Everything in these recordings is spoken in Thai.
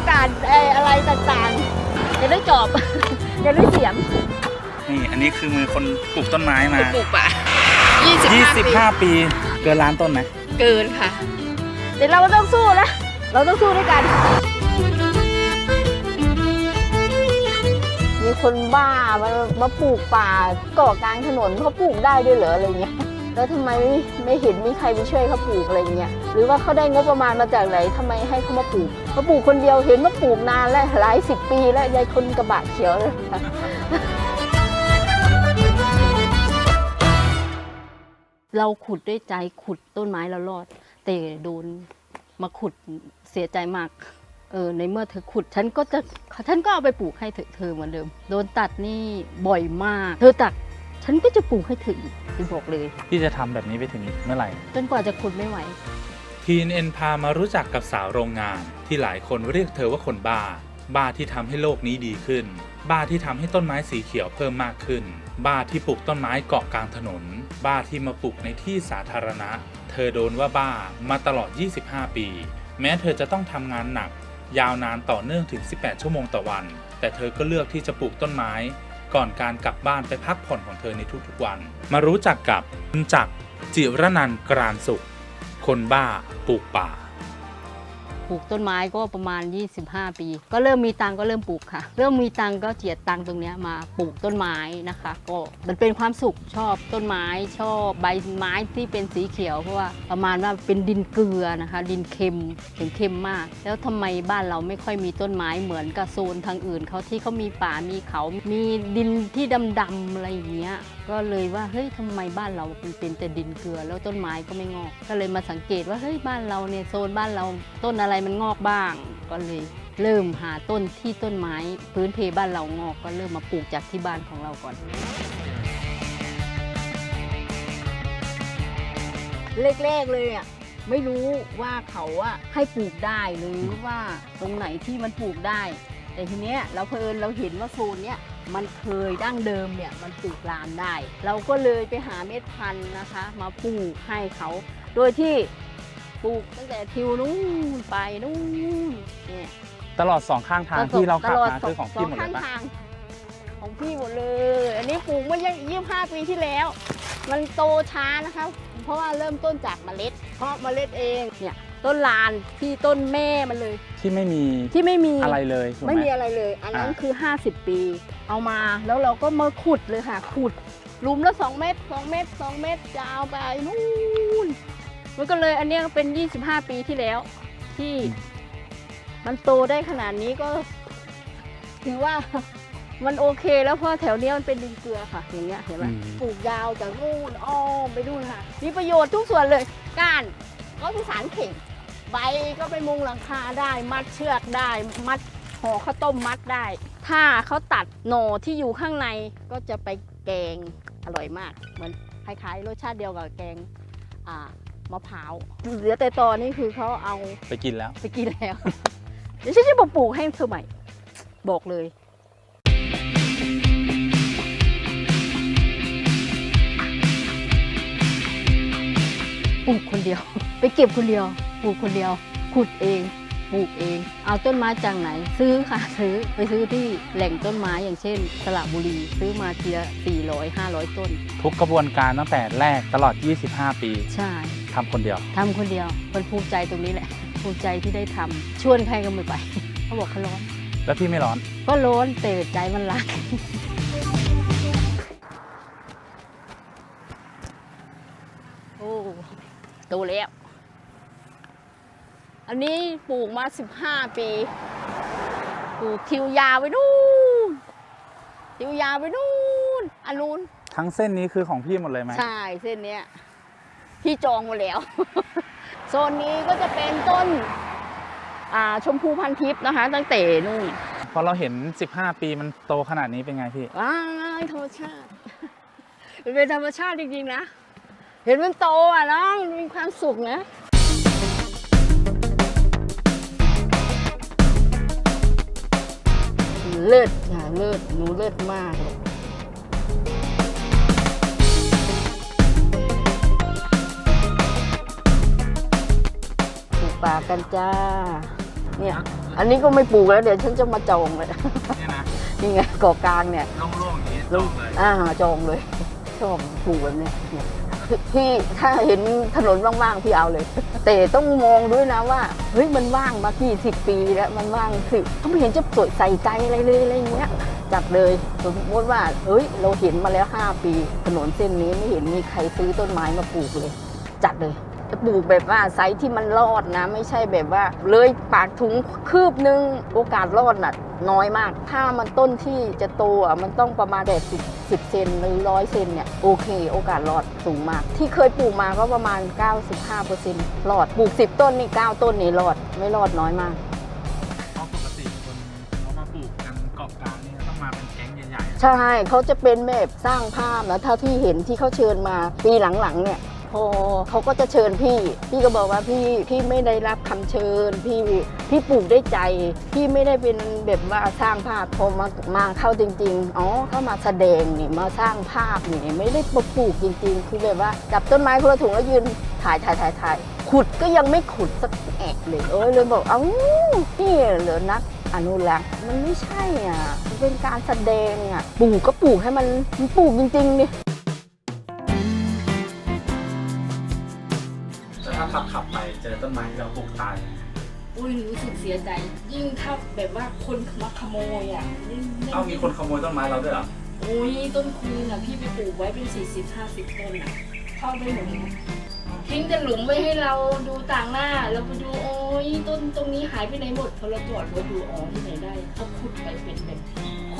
อากาศเอ่ออะไรต่างๆอย่าได้จอบ อย่าได้เสียมนี่อันนี้คือมือคนปลูกต้นไม้มาไปปลูกป่ะ25ปี25 ปีเกินล้านต้นไหมเกินค่ะ เดี๋ยวเราก็ต้องสู้นะเราต้องสู้ด้วยกัน มีคนบ้ามามาปลูกป่าก่อกลางถนนเขาปลูกได้ด้วยเหรออะไรเงี้ยแล้วทำไมไม่ไม่เห็นมีใครไปช่วยเขาปลูกอะไรเงี้ยหรือว่าเขาได้งบประมาณมาจากไหนทำไมให้เขามาปลูก เขาปลูกคนเดียวเห็นว่าปลูกนานแล้วหลายสิบปีแล้วยายคนกระบะเขียวเลยเราขุดด้วยใจขุดต้นไม้เรารอด แต่โดนมาขุดเสียใจมากเออในเมื่อเธอขุดฉันก็จะฉันก็เอาไปปลูกให้เธอเธอเหมือนเดิม โดนตัดนี่บ่อยมาก เธอตัดฉันก็จะปลูกให้เธออีกที่บอกเลยพี่จะทำแบบนี้ไปถึงเมื่อไหร่จนกว่าจะขุดไม่ไหว ทีนเอ็นพามารู้จักกับสาวโรงงานที่หลายคนเรียกเธอว่าคนบ้า บ้าที่ทำให้โลกนี้ดีขึ้น บ้าที่ทำให้ต้นไม้สีเขียวเพิ่มมากขึ้น บ้าที่ปลูกต้นไม้เกาะกลางถนน บ้าที่มาปลูกในที่สาธารณะ เธอโดนว่าบ้ามาตลอด 25 ปี แม้เธอจะต้องทำงานหนัก ยาวนานต่อเนื่องถึง 18 ชั่วโมงต่อวัน แต่เธอก็เลือกที่จะปลูกต้นไม้ ก่อนการกลับบ้านไปพักผ่อนของเธอในทุกๆวัน มารู้จักกับคุณจักรจิรนันกรานสุข คนบ้าปลูกป่า ปลูกต้นไม้ก็ประมาณ 25 ปี ก็เริ่มมีตังก็เริ่มปลูกค่ะ เริ่มมีตังก็เจียดตังตรงเนี้ยมาปลูกต้นไม้นะคะ ก็มันเป็นความสุขชอบต้นไม้ชอบใบไม้ที่เป็นสีเขียวเพราะว่าประมาณว่าเป็นดินเกลือนะคะ ดินเค็มถึงเค็มมาก แล้วทำไมบ้านเราไม่ค่อยมีต้นไม้เหมือนกับโซนทางอื่นเขาที่เขามีป่ามีเขา มีดินที่ดำๆอะไรอย่างเงี้ย ก็เลยว่าเฮ้ยทำไมบ้านเราเป็นเป็นแต่ดินเกลือแล้วต้นไม้ก็ไม่งอก ก็เลยมาสังเกตว่าเฮ้ยบ้านเราเนี่ยโซนบ้านเราต้นอะไรมันงอกบ้าง ก็เลยเริ่มหาต้นที่ต้นไม้พื้นเพบ้านเรางอก ก็เริ่มมาปลูกจากที่บ้านของเราก่อน แรกๆเลยอะไม่รู้ว่าเขาอะให้ปลูกได้หรือว่าตรงไหนที่มันปลูกได้ แต่ทีเนี้ยเราเพลินเราเห็นว่าโซนเนี้ย มันเคยดั้งเดิมเนี่ยมันปลูกลามได้ เราก็เลยไปหาเม็ดพันธุ์นะคะ มาปลูกให้เขา โดยที่ปลูกตั้งแต่ทิวนู้นไปนู้นเนี่ยตลอดสองข้างทางที่เราขับตลดมาคือของพี่หมดสเลยข้างปะทางของพี่หมดเลย อันนี้ปลูกเมื่อยี่ห้าปีที่แล้ว มันโตช้านะคะเพราะว่าเริ่มต้นจากเมล็ด เพราะเมล็ดเองเนี่ยต้นลานที่ต้นแม่มันเลย ที่ไม่มีที่ไม่มีอะไรเลยถูกไหไม่มมีอะไรเลย อันนั้นอ่าคือ 50 ปี เอามาแล้วเราก็มาขุดเลยค่ะ ขุดหลุมละ2เมตร2เมตร2เมตรยาวไปนู่นมันก็เลยอันเนี้ยก็เป็น 25 ปีที่แล้ว ที่มันโตได้ขนาดนี้ก็ ถือว่ามันโอเคแล้วเพราะแถวเนี้ยมันเป็นดินเกลือค่ะ อย่างเงี้ยเห็นไหมอืม ปลูกยาวจากนู่นอ้อมไปนู่นค่ะ มีประโยชน์ทุกส่วนเลยก้านก็คือสารเข่ง ใบก็ไปมุงหลังคาได้ มัดเชือกได้ มัด ห่อข้าวต้มมัดได้ ถ้าเขาตัดหน่อที่อยู่ข้างในก็จะไปแกงอร่อยมาก เหมือนคล้ายๆรสชาติเดียวกับแกงอ่ามะพร้าวเหลือแต่ตอนนี้คือเขาเอาไปกินแล้วไปกินแล้ว เดี๋ยวฉันจะมาปลูกให้เธอใหม่ บอกเลยปลูกคนเดียว ไปเก็บคนเดียวปลูกคนเดียวขุดเอง ปลูกเอง เอาต้นไม้จากไหน ซื้อค่ะ ซื้อไปซื้อที่แหล่งต้นไม้อย่างเช่น สระบุรีซื้อมาทีละ400 500 ต้น ทุกกระบวนการตั้งแต่แรกตลอด 25 ปีใช่ทำคนเดียวทำคนเดียวมันภูมิใจตรงนี้แหละภูมิใจที่ได้ทำชวนใครก็ไม่ไป เขาบอกเขาร้อน แล้วพี่ไม่ร้อน ก็ร้อนแต่ใจมันรัก โอ้โตแล้ว อันนี้ปลูกมา 15 ปี ปลูกทิวยาวไปนู่น ทิวยาวไปนู่น อันนู้น ทั้งเส้นนี้คือของพี่หมดเลยไหม ใช่เส้นเนี้ย พี่จองหมดแล้ว โซนนี้ก็จะเป็นต้นอ่าชมพูพันทิพย์นะคะ ตั้งแต่นู่น พอเราเห็น 15 ปีมันโตขนาดนี้เป็นไงพี่ ว้ายธรรมชาติ มันเป็นธรรมชาติจริงๆนะ เห็นมันโตอะน้องมันมีความสุขนะ เลิศค่ะเลิศหนูเลิศมากเลยปลูกป่ากันจ้า เนี่ย อันนี้ก็ไม่ปลูกแล้ว เดี๋ยวฉันจะมาจองเลยเนี่ยนะนี่ไงเกาะกลางเนี่ยโล่งๆอย่างนี้ลลงงเลยอ่าจองเลยชอบปลูกแบบเนี้ยเนี่ยพี่ พี่ถ้าเห็นถนนว่างๆพี่เอาเลย แต่ต้องมองด้วยนะว่าเฮ้ยมันว่างมากี่สิบปีแล้วมันว่างสิเขาไม่เห็นจะสวยใส่ใจอะไรเลยอะไรเงี้ยจัดเลยสมมติว่าเฮ้ยเราเห็นมาแล้ว 5 ปี ถนนเส้นนี้ไม่เห็นมีใครซื้อต้นไม้มาปลูกเลย จัดเลย ปลูกแบบว่าไซส์ที่มันรอดนะ ไม่ใช่แบบว่า เลยปากถุงคืบนึงโอกาสรอดน่ะน้อยมาก ถ้ามันต้นที่จะโตอะมันต้องประมาณแบบ10 10เซนหรือร้อยเซนเนี่ยโอเค โอกาสรอดสูงมาก ที่เคยปลูกมาก็ประมาณ 95%รอดปลูก 10 ต้นนี่ 9 ต้นนี่รอดไม่รอดน้อยมากเพราะปกติคนเขามาปลูกกันเกาะกลางนี่ต้องมาเป็นแก๊งใหญ่ๆ ใช่เขาจะเป็นแบบสร้างภาพนะถ้าที่เห็นที่เขาเชิญมาปีหลังๆเนี่ย พอเขาก็จะเชิญพี่ พี่ก็บอกว่าพี่พี่ไม่ได้รับคำเชิญ พี่พี่ปลูกได้ใจ พี่ไม่ได้เป็นแบบว่าสร้างภาพพอมามาเข้าจริง ๆอ๋อเข้ามาแสดงนี่มาสร้างภาพนี่ไม่ได้มาปลูกจริง ๆ คือแบบว่าจับต้นไม้คนละถุงแล้วยืนถ่ายถ่ายถ่ายถ่ายขุดก็ยังไม่ขุดสักแอกเลยเอ้ยเลยบอกเอ้านี่เหลือนักอนุรักษ์มันไม่ใช่อะมันเป็นการแสดงอะปลูกก็ปลูกให้มันมันปลูกจริงๆดิแต่ ขับขับไปเจอต้นไม้ที่เราปลูกตายอุ้ยรู้สึกเสียใจ ยิ่งถ้าแบบว่าคนมาขโมยอะยิ่งเอ้ามีคนขโมยต้นไม้เราด้วยเหรออุ้ยต้นคูณอะพี่ไปปลูกไว้เป็น40 50ต้นอะเข้าไปหมดเลยนะทิ้งแต่หลุมไว้ให้เราดูต่างหน้าเราไปดูโอ้ยต้นตรงนี้หายไปไหนหมดพอเราตรวจเราดูอ๋อที่ไหนได้เขาขุดไปเป็นแบบ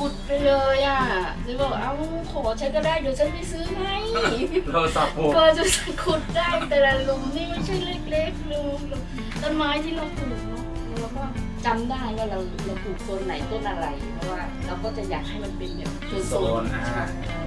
ขุดไปเลยอะเลยบอกเอ้าขอฉันก็ได้เดี๋ยวฉันไปซื้อให้เราสับปลูกก็จะขุดได้แต่ละหลุมนี่ไม่ใช่เล็กๆหลุมต้นไม้ที่เราปลูกเนาะเราก็จำได้ว่าเราเราปลูกโซนไหนต้นอะไร เพราะว่าเราก็จะอยากให้มันเป็นแบบเป็นโซนอ่าใช่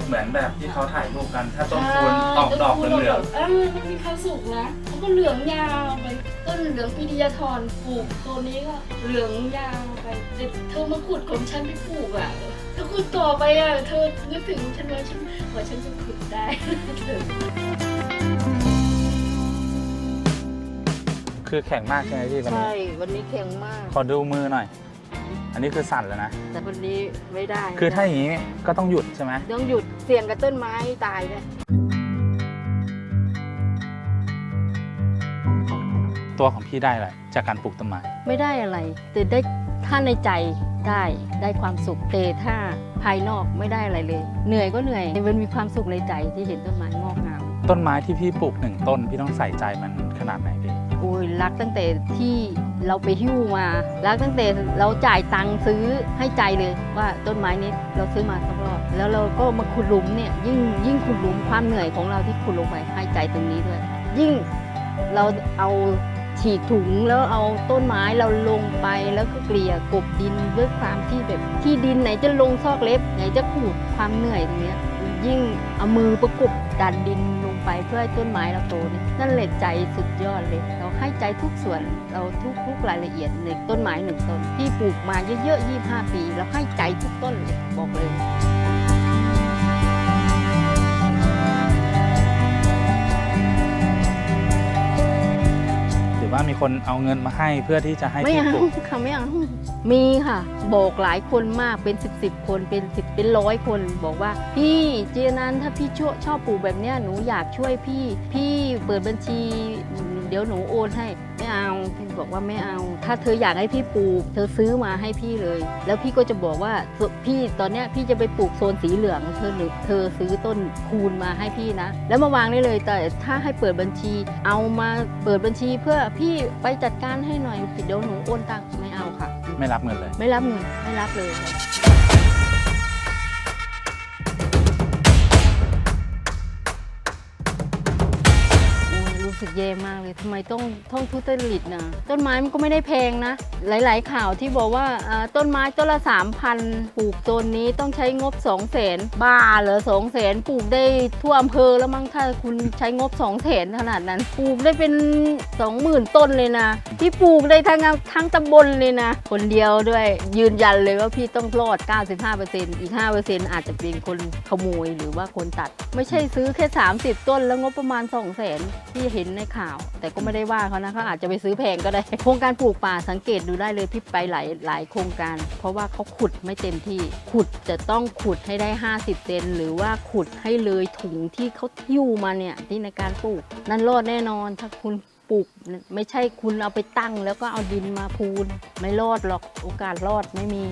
เหมือนแบบที่เขาถ่ายรูปกัน ถ้าต้นคูณออกดอกเหลืองเออมันมีความสุขนะเขาก็เหลืองยาวไป ต้นเหลืองปีดียาธรปลูกตัวนี้ก็เหลืองยาวไปแต่เธอมาขุดของฉันไปปลูกอะถ้าขุดต่อไปอะเธอนึกถึงฉันว่าฉันว่าฉันจะขุดได้ๆคือแข็งมากใช่ไหมพี่วันนี้ใช่ วันนี้แข็งมาก ขอดูมือหน่อย อันนี้คือสั่นแล้วนะ แต่วันนี้ไม่ได้ คือถ้าอย่างนี้ก็ต้องหยุดใช่ไหมต้องหยุดเสี่ยงกับต้นไม้ตายเล ตัวของพี่ได้อะไรจากการปลูกต้นไม้ไม่ได้อะไร แต่ได้ถ้าในใจได้ได้ความสุขแต่ถ้าภายนอกไม่ได้อะไรเลย เหนื่อยก็เหนื่อยมันมีความสุขในใจที่เห็นต้นไม้งอกงามต้นไม้ที่พี่ปลูกหนึ่งต้นพี่ต้องใส่ใจมันขนาดไหนพี่โอ้ยรักตั้งแต่ที่เราไปหิ้วมา รักตั้งแต่เราจ่ายตังค์ซื้อให้ใจเลยว่าต้นไม้นี้เราซื้อมาต้องรอด แล้วเราก็มาขุดหลุมเนี่ยยิ่งยิ่งขุดหลุมความเหนื่อยของเราที่ขุดลงไปให้ใจตรงนี้ด้วย ยิ่งเราเอา ฉีกถุงแล้วเอาต้นไม้เราลงไปแล้วก็เกลี่ยกบดินด้วยความที่แบบที่ดินไหนจะลงซอกเล็บ ไหนจะขูดความเหนื่อยตรงเนี้ยยิ่งเอามือประกบดันดินลงไปเพื่อให้ต้นไม้เราโตเนี่ยนั่นแหละใจสุดยอดเลย เราให้ใจทุกส่วนเราทุกทุกรายละเอียดในต้นไม้หนึ่งต้นที่ปลูกมาเยอะๆ25 ปี เราให้ใจทุกต้นเลยบอกเลย คนเอาเงินมาให้เพื่อที่จะให้ไม่พี่เอาปลูกค่ะไม่เอามีค่ะ บอกหลายคนมากเป็นสิบสิบคนเป็นสิบเป็นร้อยคน บอกว่า พี่เจนันถ้าพี่ชอบชอบปลูกแบบเนี้ยหนูอยากช่วยพี่ พี่เปิดบัญชี เดี๋ยวหนูโอนให้ ไม่เอาพี่บอกว่าไม่เอา ถ้าเธออยากให้พี่ปลูก เธอซื้อมาให้พี่เลย แล้วพี่ก็จะบอกว่าพี่ตอนเนี้ยพี่จะไปปลูกโซนสีเหลืองเธอหรือเธอซื้อต้นคูณมาให้พี่นะ แล้วมาวางได้เลย แต่ถ้าให้เปิดบัญชี เอามาเปิดบัญชีเพื่อพี่ไปจัดการให้หน่อยเดี๋ยวหนูโอนตังค์ไม่เอาค่ะ ไม่รับเงินเลย ไม่รับเงินไม่รับเลย รู้สึกแย่มากเลยทำไมต้องท่องทุจริตนะต้นไม้มันก็ไม่ได้แพงนะ หลาย ๆ ข่าวที่บอกว่าต้นไม้ต้นละสามพันปลูกโซนนี้ต้องใช้งบ2 0 0แสนบ้าเหรอสองแสนปลูกได้ทั่วอำเภอแล้วมั้งถ้าคุณใช้งบ2 0 0แสนขนาดนั้น ปลูกได้เป็น 20,000 ต้นเลยนะ ที่ปลูกได้ทั้งทั้งตำบลเลยนะ คนเดียวด้วยยืนยันเลยว่าพี่ต้องรอด 95%อีก 5%อาจจะเป็นคนขโมยหรือว่าคนตัด ไม่ใช่ซื้อแค่ 30 ต้นแล้วงบประมาณ2 0 0 0 0 0ที่เห็นในข่าว แต่ก็ไม่ได้ว่าเขานะเขาอาจจะไปซื้อแพงก็ได้ โครงการปลูกป่าสังเกตดูได้เลยพี่ไปหลายหลายโครงการ เพราะว่าเขาขุดไม่เต็มที่ ขุดจะต้องขุดให้ได้ 50เซนหรือว่าขุดให้เลยถุงที่เขาทิ้วมาเนี่ยที่ในการปลูก นั่นรอดแน่นอนถ้าคุณปลูกไม่ใช่คุณเอาไปตั้ง แล้วก็เอาดินมาพูน ไม่รอดหรอกโอกาสรอดไม่มี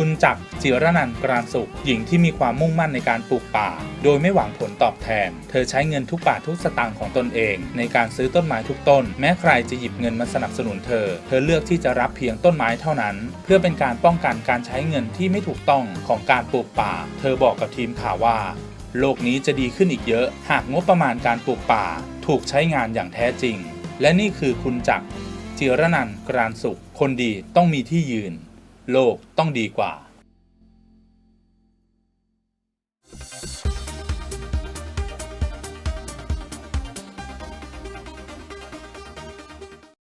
คุณจักรจิรนันท์กรานสุข หญิงที่มีความมุ่งมั่นในการปลูกป่า โดยไม่หวังผลตอบแทน เธอใช้เงินทุกบาททุกสตางค์ของตนเอง ในการซื้อต้นไม้ทุกต้น แม้ใครจะหยิบเงินมาสนับสนุนเธอ เธอเลือกที่จะรับเพียงต้นไม้เท่านั้น เพื่อเป็นการป้องกันการใช้เงินที่ไม่ถูกต้องของการปลูกป่า เธอบอกกับทีมข่าวว่า โลกนี้จะดีขึ้นอีกเยอะ หากงบประมาณการปลูกป่า ถูกใช้งานอย่างแท้จริง และนี่คือคุณจักรจิรนันท์กรานสุข คนดีต้องมีที่ยืน โลกต้องดีกว่า